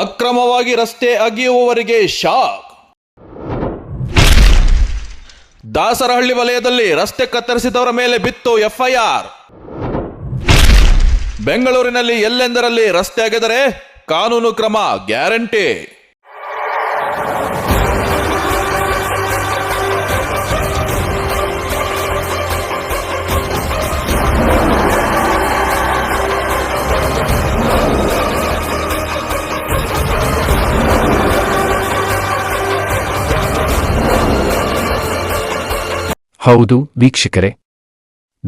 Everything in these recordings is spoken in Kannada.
ಅಕ್ರಮವಾಗಿ ರಸ್ತೆ ಅಗೆಯುವವರಿಗೆ ಶಾಕ್. ದಾಸರಹಳ್ಳಿ ವಲಯದಲ್ಲಿ ರಸ್ತೆ ಕತ್ತರಿಸಿದವರ ಮೇಲೆ ಬಿತ್ತು ಎಫ್ಐಆರ್. ಬೆಂಗಳೂರಿನಲ್ಲಿ ಎಲ್ಲೆಂದರಲ್ಲಿ ರಸ್ತೆ ಅಗೆದರೆ ಕಾನೂನು ಕ್ರಮ ಗ್ಯಾರಂಟಿ. ಹೌದು, ವೀಕ್ಷಕರೇ.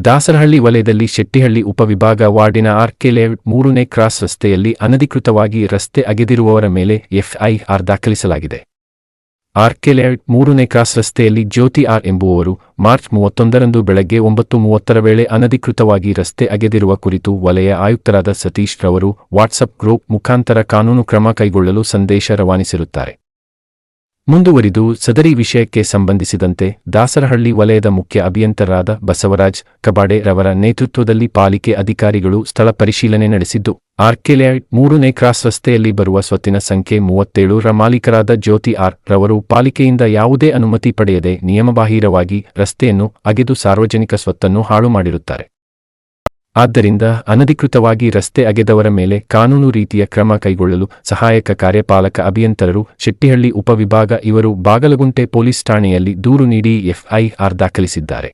ದಾಸರಹಳ್ಳಿ ವಲಯದಲ್ಲಿ ಶೆಟ್ಟಿಹಳ್ಳಿ ಉಪವಿಭಾಗ ವಾರ್ಡಿನ ಆರ್ಕೆ ಲೇಔಟ್ ಮೂರನೇ ಕ್ರಾಸ್ ರಸ್ತೆಯಲ್ಲಿ ಅನಧಿಕೃತವಾಗಿ ರಸ್ತೆ ಅಗೆದಿರುವವರ ಮೇಲೆ ಎಫ್ಐಆರ್ ದಾಖಲಿಸಲಾಗಿದೆ. ಆರ್ಕೆ ಲೇಔಟ್ ಮೂರನೇ ಕ್ರಾಸ್ ರಸ್ತೆಯಲ್ಲಿ ಜ್ಯೋತಿ ಆರ್ ಎಂಬುವವರು ಮಾರ್ಚ್ ಮೂವತ್ತೊಂದರಂದು ಬೆಳಗ್ಗೆ ಒಂಬತ್ತು ಮೂವತ್ತರ ವೇಳೆ ಅನಧಿಕೃತವಾಗಿ ರಸ್ತೆ ಅಗೆದಿರುವ ಕುರಿತು ವಲಯ ಆಯುಕ್ತರಾದ ಸತೀಶ್ ರವರು ವಾಟ್ಸಪ್ ಗ್ರೂಪ್ ಮುಖಾಂತರ ಕಾನೂನು ಕ್ರಮ ಕೈಗೊಳ್ಳಲು ಸಂದೇಶ ರವಾನಿಸಿರುತ್ತಾರೆ. ಮುಂದುವರಿದು ಸದರಿ ವಿಷಯಕ್ಕೆ ಸಂಬಂಧಿಸಿದಂತೆ ದಾಸರಹಳ್ಳಿ ವಲಯದ ಮುಖ್ಯ ಅಭಿಯಂತರಾದ ಬಸವರಾಜ್ ಕಬಾಡೆ ರವರ ನೇತೃತ್ವದಲ್ಲಿ ಪಾಲಿಕೆ ಅಧಿಕಾರಿಗಳು ಸ್ಥಳ ಪರಿಶೀಲನೆ ನಡೆಸಿದ್ದು, ಆರ್ಕೆಲ್ಯಾಡ್ ಮೂರನೇ ಕ್ರಾಸ್ ರಸ್ತೆಯಲ್ಲಿ ಬರುವ ಸ್ವತ್ತಿನ ಸಂಖ್ಯೆ ಮೂವತ್ತೇಳು ರ ಮಾಲೀಕರಾದ ಜ್ಯೋತಿ ಆರ್ ರವರು ಪಾಲಿಕೆಯಿಂದ ಯಾವುದೇ ಅನುಮತಿ ಪಡೆಯದೆ ನಿಯಮಬಾಹಿರವಾಗಿ ರಸ್ತೆಯನ್ನು ಅಗೆದು ಸಾರ್ವಜನಿಕ ಸ್ವತ್ತನ್ನು ಹಾಳು ಮಾಡಿರುತ್ತಾರೆ. ಆದ್ದರಿಂದ ಅನಧಿಕೃತವಾಗಿ ರಸ್ತೆ ಅಗೆದವರ ಮೇಲೆ ಕಾನೂನು ರೀತಿಯ ಕ್ರಮ ಕೈಗೊಳ್ಳಲು ಸಹಾಯಕ ಕಾರ್ಯಪಾಲಕ ಅಭಿಯಂತರರು ಶೆಟ್ಟಿಹಳ್ಳಿ ಉಪವಿಭಾಗ ಇವರು ಬಾಗಲಗುಂಟೆ ಪೊಲೀಸ್ ಠಾಣೆಯಲ್ಲಿ ದೂರು ನೀಡಿ ಎಫ್ಐಆರ್ ದಾಖಲಿಸಿದ್ದಾರೆ.